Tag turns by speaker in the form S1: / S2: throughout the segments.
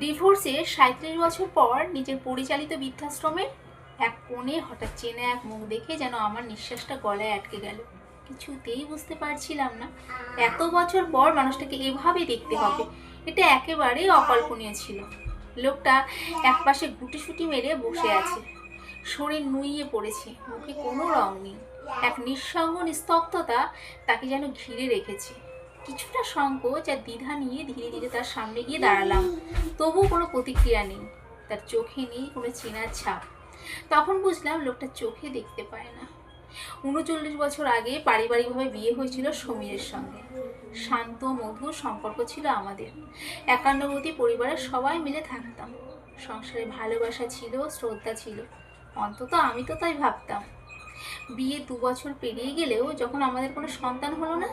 S1: ডিভোর্সে সাঁত্রিশ বছর পর নিজের পরিচালিত বৃদ্ধাশ্রমে এক কোণে হঠাৎ চেনা এক মুখ দেখে যেন আমার নিঃশ্বাসটা গলায় আটকে গেল। কিছুতেই বুঝতে পারছিলাম না। এত বছর পর মানুষটাকে এভাবে দেখতে হবে, এটা একেবারেই অকল্পনীয় ছিল। লোকটা এক একপাশে গুটিসুটি মেরে বসে আছে। শরীর নুইয়ে পড়েছে, মুখে কোনো রং নেই। এক নিঃসঙ্গ নিস্তব্ধতা তাকে যেন ঘিরে রেখেছে। কিছুটা সংকোচ আর দ্বিধা নিয়ে ধীরে ধীরে তার সামনে গিয়ে দাঁড়ালাম। তবুও কোনো প্রতিক্রিয়া নেই। তার চোখে নেই কোনো চেনার ছাপ। তখন বুঝলাম লোকটা চোখে দেখতে পায় না। উনচল্লিশ বছর আগে পারিবারিকভাবে বিয়ে হয়েছিল সমীরের সঙ্গে। শান্ত, মধুর সম্পর্ক ছিল আমাদের। একান্নবর্তী পরিবারের সবাই মিলে থাকতাম। সংসারে ভালোবাসা ছিল, শ্রদ্ধা ছিল। অন্তত আমি তো তাই ভাবতাম। বিয়ে দু বছর পেরিয়ে গেলেও যখন আমাদের কোনো সন্তান হলো না,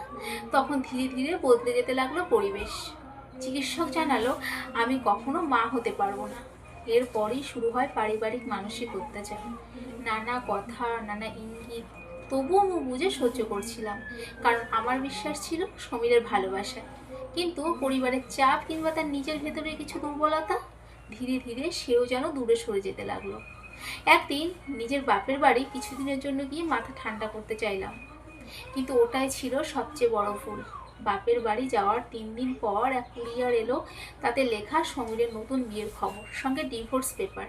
S1: তখন ধীরে ধীরে বদলে যেতে লাগল পরিবেশ। চিকিৎসক জানালো, আমি কখনো মা হতে পারব না। এরপরই শুরু হয় পারিবারিক মানসিক অত্যাচার। নানা কথা, নানা ইঙ্গিত, তবুও মুখ বুঝে সহ্য করছিলাম, কারণ আমার বিশ্বাস ছিল সমীরের ভালোবাসা। কিন্তু পরিবারের চাপ কিংবা তার নিজের ভেতরে কিছু দুর্বলতা, ধীরে ধীরে সেও যেন দূরে সরে যেতে লাগল। একদিন নিজের বাপের বাড়ি কিছুদিনের জন্য গিয়ে মাথা ঠান্ডা করতে চাইলাম। কিন্তু ওটাই ছিল সবচেয়ে বড় ভুল। বাপের বাড়ি যাওয়ার তিন দিন পর এক কুরিয়ার এলো, তাতে লেখা সমীরের নতুন বিয়ের খবর, সঙ্গে ডিভোর্স পেপার।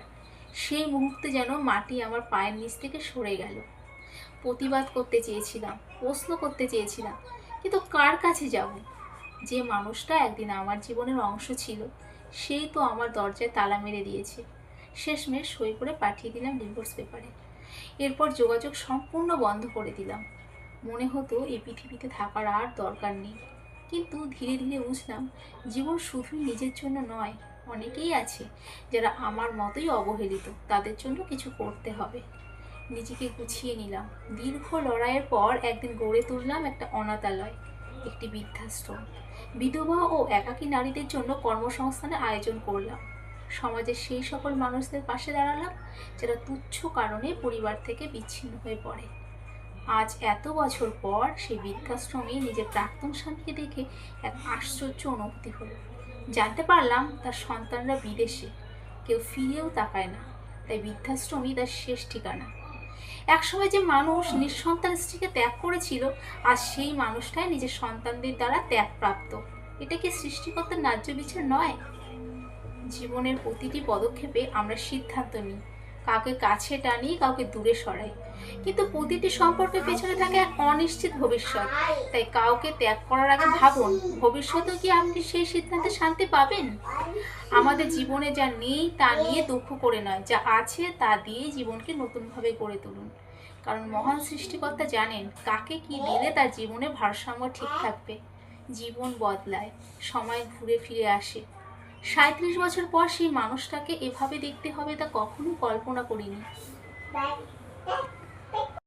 S1: সেই মুহূর্তে যেন মাটি আমার পায়ের নিচ থেকে সরে গেল। প্রতিবাদ করতে চেয়েছিলাম, প্রশ্ন করতে চেয়েছিলাম, কিন্তু কার কাছে যাব? যে মানুষটা একদিন আমার জীবনের অংশ ছিল, সেই তো আমার দরজায় তালা মেরে দিয়েছে। শেষমেশ সই করে পাঠিয়ে দিলাম ডিভোর্স পেপারে এরপর যোগাযোগ সম্পূর্ণ বন্ধ করে দিলাম। মনে হতো এই পৃথিবীতে থাকার আর দরকার নেই। কিন্তু ধীরে ধীরে বুঝলাম, জীবন শুধুই নিজের জন্য নয়, অনেকেই আছে যারা আমার মতোই অবহেলিত, তাদের জন্য কিছু করতে হবে। নিজেকে গুছিয়ে নিলাম। দীর্ঘ লড়াইয়ের পর একদিন গড়ে তুললাম একটা অনাথালয়, একটি বৃদ্ধাশ্রম। বিধবা ও একাকী নারীদের জন্য কর্মসংস্থানের আয়োজন করলাম। সমাজের সেই সকল মানুষদের পাশে দাঁড়ালাম যারা তুচ্ছ কারণে পরিবার থেকে বিচ্ছিন্ন হয়ে পড়ে। আজ এত বছর পর সেই বৃদ্ধাশ্রমে নিজের প্রাক্তন স্বামীকে দেখে এক আশ্চর্য অনুভূতি হলো। জানতে পারলাম, তার সন্তানরা বিদেশে, কেউ ফিরেও তাকায় না, তাই বৃদ্ধাশ্রমই তার শেষ ঠিকানা। একসময় যে মানুষ নিঃসন্তান স্ত্রীকে ত্যাগ করেছিল, আজ সেই মানুষটাই নিজের সন্তানদের দ্বারা ত্যাগপ্রাপ্ত। এটা কি সৃষ্টিকর্তার ন্যায্য বিচার নয়? জীবনের প্রতিটি পদক্ষেপে আমরা সিদ্ধান্ত নিই। কাউকে কাছে টানি, কাউকে দূরে সরাই। কিন্তু প্রতিটি সম্পর্কের পেছনে থাকে এক অনিশ্চিত ভবিষ্যৎ। তাই কাউকে ত্যাগ করার আগে ভাবুন ভবিষ্যতে কি আপনি সেই সিদ্ধান্তে শান্তি পাবেন? আমাদের জীবনে যা নেই, তা নিয়ে দুঃখ করে নয়। যা আছে, তা দিয়ে জীবনকে নতুনভাবে গড়ে তুলুন। কারণ মহান সৃষ্টিকর্তা জানেন, কাকে কি দিলে তার জীবনে ভারসাম্য ঠিক থাকবে। জীবন বদলায়, সময় ঘুরে ফিরে আসে। সাঁত্রিশ বছর পর সেই মানুষটাকে এভাবে দেখতে হবে তা কখনো কল্পনা করিনি।